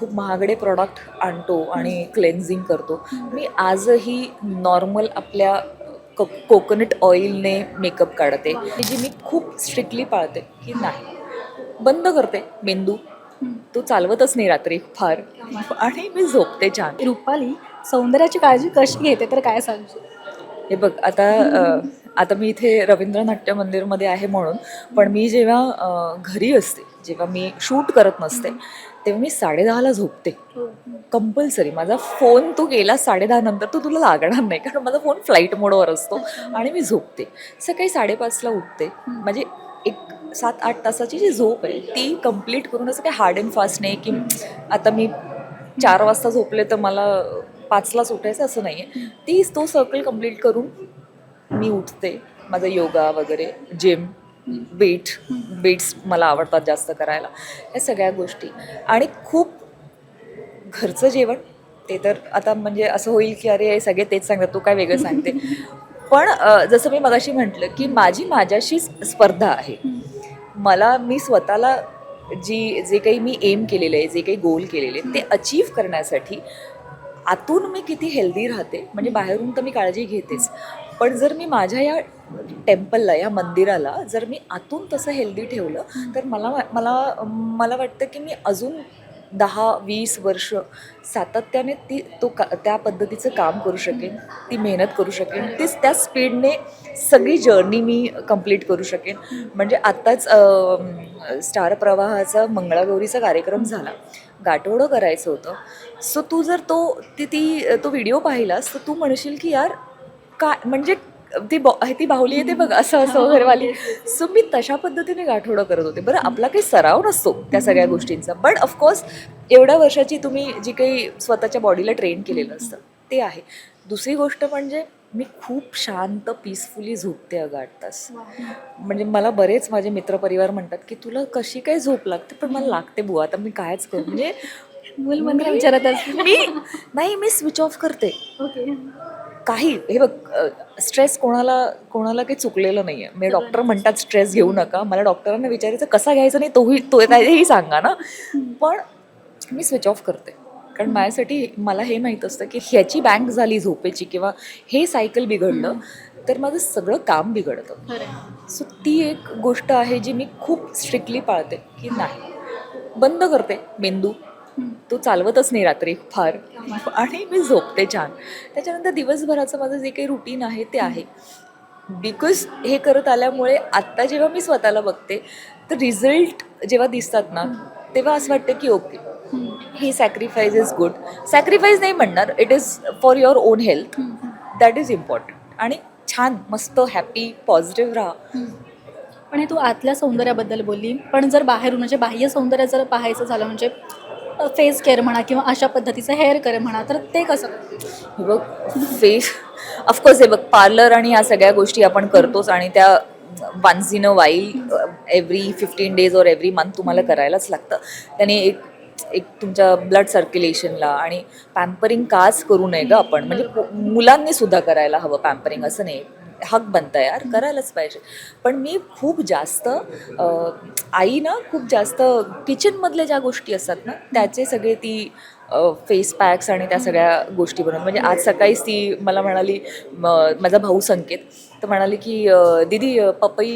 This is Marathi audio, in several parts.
खूप महागडे प्रॉडक्ट आणतो आणि क्लेन्झिंग करतो. मी आजही नॉर्मल आपल्या क कोकोनट ऑइलने मेकअप काढते. जी मी खूप स्ट्रिक्टली पाळते की नाही. बंद करते मेंदू. तो चालवतच नाही रात्री फार. आणि मी झोपते छान. रुपाली सौंदर्याची काळजी कशी घेते तर काय सांगशील? हे बघ आता आता मी इथे रवींद्र नाट्य मंदिरमध्ये आहे म्हणून पण मी जेव्हा घरी असते जेव्हा मी शूट करत नसते तेव्हा मी साडेदहाला झोपते. कंपल्सरी. माझा फोन तू गेला साडेदहा नंतर तो तुला लागणार नाही कारण माझा फोन फ्लाईट मोडवर असतो आणि मी झोपते. सकाळी साडेपाचला उठते. म्हणजे एक सात आठ तासाची जी झोप आहे ती कंप्लीट करून असं काही हार्ड अँड फास्ट नाही की आता मी चार वाजता झोपले तर मला पाचलाच उठायचं असं नाही आहे तीच तो सर्कल कंप्लीट करून मी उठते. माझा योगा वगैरे जिम बीट बीट्स मला आवडतात जास्त करायला. या सगळ्या गोष्टी. आणि खूप घरचं जेवण ते तर आता म्हणजे असं होईल की अरे सगळे तेच सांगतात तू काय वेगळं सांगते. पण जसं मी मगाशी म्हटलं की माझी माझ्याशीच स्पर्धा आहे. मला मी स्वतःला जी जे काही मी एम केलेलं आहे जे काही गोल केलेले आहे, ते अचीव करण्यासाठी आतून मी किती हेल्दी राहते म्हणजे बाहेरून तर मी काळजी घेतेच. पण जर मी माझ्या या टेम्पलला या मंदिराला जर मी आतून तसं हेल्दी ठेवलं तर मला मला मला वाटतं की मी अजून दहा वीस वर्ष सातत्याने ती तो का त्या पद्धतीचं काम करू शकेन ती मेहनत करू शकेन तीच त्या स्पीडने सगळी जर्नी मी कंप्लीट करू शकेन. म्हणजे आत्ताच स्टार प्रवाहाचा मंगळागौरीचा कार्यक्रम झाला. गाठोडं करायचं होतं. सो तू जर तो ती ती तो व्हिडिओ पाहिलास तर तू म्हणशील की यार काय म्हणजे ती बॉ ती बाहुली आहे ते बघ असं असं वगैरेवाली. सो मी तशा पद्धतीने गाठोडं करत होते. बरं आपला काही सराव नसतो त्या सगळ्या गोष्टींचा. बट ऑफकोर्स एवढ्या वर्षाची तुम्ही जी काही स्वतःच्या बॉडीला ट्रेन केलेलं असतं ते आहे. दुसरी गोष्ट म्हणजे मी खूप शांत पीसफुली झोपते अगं आठ तास. म्हणजे मला बरेच माझे मित्रपरिवार म्हणतात की तुला कशी काय झोप लागते? पण मला लागते बुवा आता मी कायच करू. म्हणजे मूल विचारत असते. मी नाही मी स्विच ऑफ करते. ओके काही हे बघ स्ट्रेस कोणाला कोणाला काही चुकलेलं नाही आहे म्हणजे डॉक्टर म्हणतात स्ट्रेस घेऊ नका. मला डॉक्टरांना विचारायचं कसा घ्यायचा नाही तोही तो हेही सांगा ना. पण मी स्विच ऑफ करते. कारण माझ्यासाठी मला हे माहीत असतं की ह्याची बँक झाली झोपेची किंवा हे सायकल बिघडलं तर माझं सगळं काम बिघडतं. सो ती एक गोष्ट आहे जी मी खूप स्ट्रिक्टली पाळते की नाही. बंद करते मेंदू. तो चालवतच नाही रात्री फार. आणि मी झोपते छान. त्याच्यानंतर दिवसभराचं माझं जे काही रुटीन आहे ते आहे. बिकॉज हे करत आल्यामुळे आत्ता जेव्हा मी स्वतःला बघते तर रिझल्ट जेव्हा दिसतात ना तेव्हा असं वाटतं की ओके ही सॅक्रिफाईज इज गुड सॅक्रिफाईस नाही म्हणणार. It is for your own health that is important आणि छान मस्त हॅपी पॉझिटिव्ह राहा. पण हे तू आतल्या सौंदर्याबद्दल बोलली. पण जर बाहेरून म्हणजे बाह्य सौंदर्य जर पाहायचं झालं म्हणजे फेस केअर म्हणा किंवा अशा पद्धतीचं हेअर केअर म्हणा तर ते कसं? हे बघ फेस ऑफकोर्स हे बघ पार्लर आणि या सगळ्या गोष्टी आपण करतोच आणि त्या once in a while every fifteen days और एव्हरी मंथ तुम्हाला करायलाच लागतं. त्याने एक एक तुमच्या ब्लड सर्क्युलेशनला आणि पॅम्परिंग काच करू नये गं आपण. म्हणजे मुलांनी सुद्धा करायला हवं पॅम्परिंग असं नाही. हक बनतं यार करायलाच पाहिजे. पण मी खूप जास्त आई ना खूप जास्त किचनमधल्या ज्या गोष्टी असतात ना त्याचे सगळे ती फेस पॅक्स आणि त्या सगळ्या गोष्टी बनवून म्हणजे आज सकाळीच ती मला म्हणाली माझा भाऊ संकेत तर म्हणाली की दिदी दीदी पपई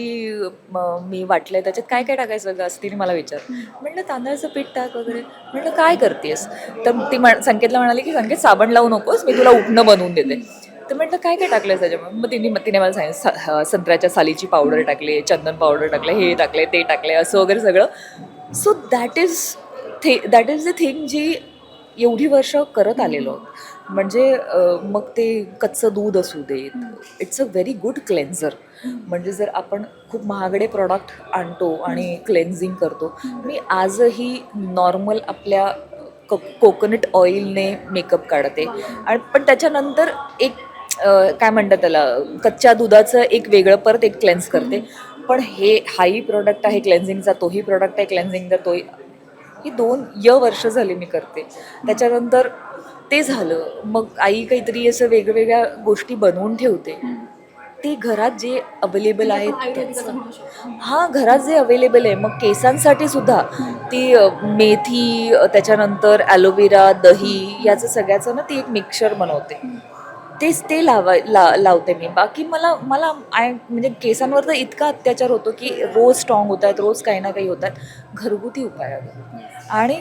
मी वाटलंय त्याच्यात काय काय टाकायचं असं तिने मला विचार म्हटलं तांदळाचं पीठ टाक वगैरे. म्हटलं काय करतेस? तर ती म्हण संकेतला म्हणाली की संकेत साबण लावू नकोस मी तुला उठणं बनवून देते. तर म्हटलं काय काय टाकलं त्याच्यामुळे? मग तिने तिने मला सांगितलं संत्र्याच्या सालीची पावडर टाकली चंदन पावडर टाकलं हे टाकले ते टाकले असं वगैरे सगळं. So that is the that is the thing जी एवढी वर्ष करत आलेलो. म्हणजे मग ते कच्चं दूध असू देत. It's a very good cleanser म्हणजे जर आपण खूप महागडे प्रॉडक्ट आणतो आणि क्लेन्झिंग करतो मी आजही नॉर्मल आपल्या क कोकोनट ऑइलने मेकअप काढते. आणि पण त्याच्यानंतर एक काय म्हणतात त्याला कच्च्या दुधाचं एक वेगळं परत एक क्लेन्स करते. पण हे हाही प्रोडक्ट आहे क्लेन्झिंगचा तोही प्रोडक्ट आहे क्लेन्झिंगचा तोही ही दोन य वर्ष झाली मी करते. त्याच्यानंतर ते झालं. मग आई काहीतरी असं वेगवेगळ्या गोष्टी बनवून ठेवते. ते घरात जे अवेलेबल आहेत. हा घरात जे अवेलेबल आहे मग केसांसाठी सुद्धा ती मेथी त्याच्यानंतर ॲलोवेरा दही याचं सगळ्याचं ना ती एक मिक्सचर बनवते. तेच ते लावाय ला लावते मी. बाकी मला मला आय म्हणजे केसांवर तर इतका अत्याचार होतो की रोज स्ट्रॉंग होत आहेत रोज काही ना काही होत आहेत. घरगुती उपाय. आणि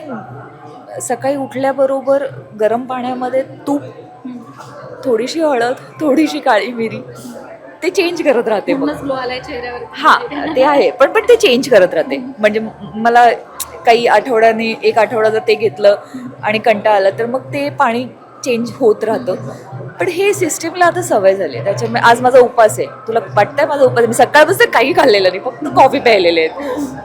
सकाळी उठल्याबरोबर गरम पाण्यामध्ये तूप थोडीशी हळद थोडीशी काळी मिरी ते चेंज करत राहते हा ते आहे. पण पण ते चेंज करत राहते. म्हणजे मला काही आठवड्याने एक आठवडा जर ते घेतलं आणि कंटाळा आला तर मग ते पाणी चेंज होत राहतं. पण हे सिस्टीमला आता सवय झाली आहे. त्याच्यामुळे आज माझा उपास आहे. तुला वाटतंय माझा उपास आहे? मी सकाळपासून काही खाल्लेलं नाही. फक्त कॉफी प्यायलेले आहेत.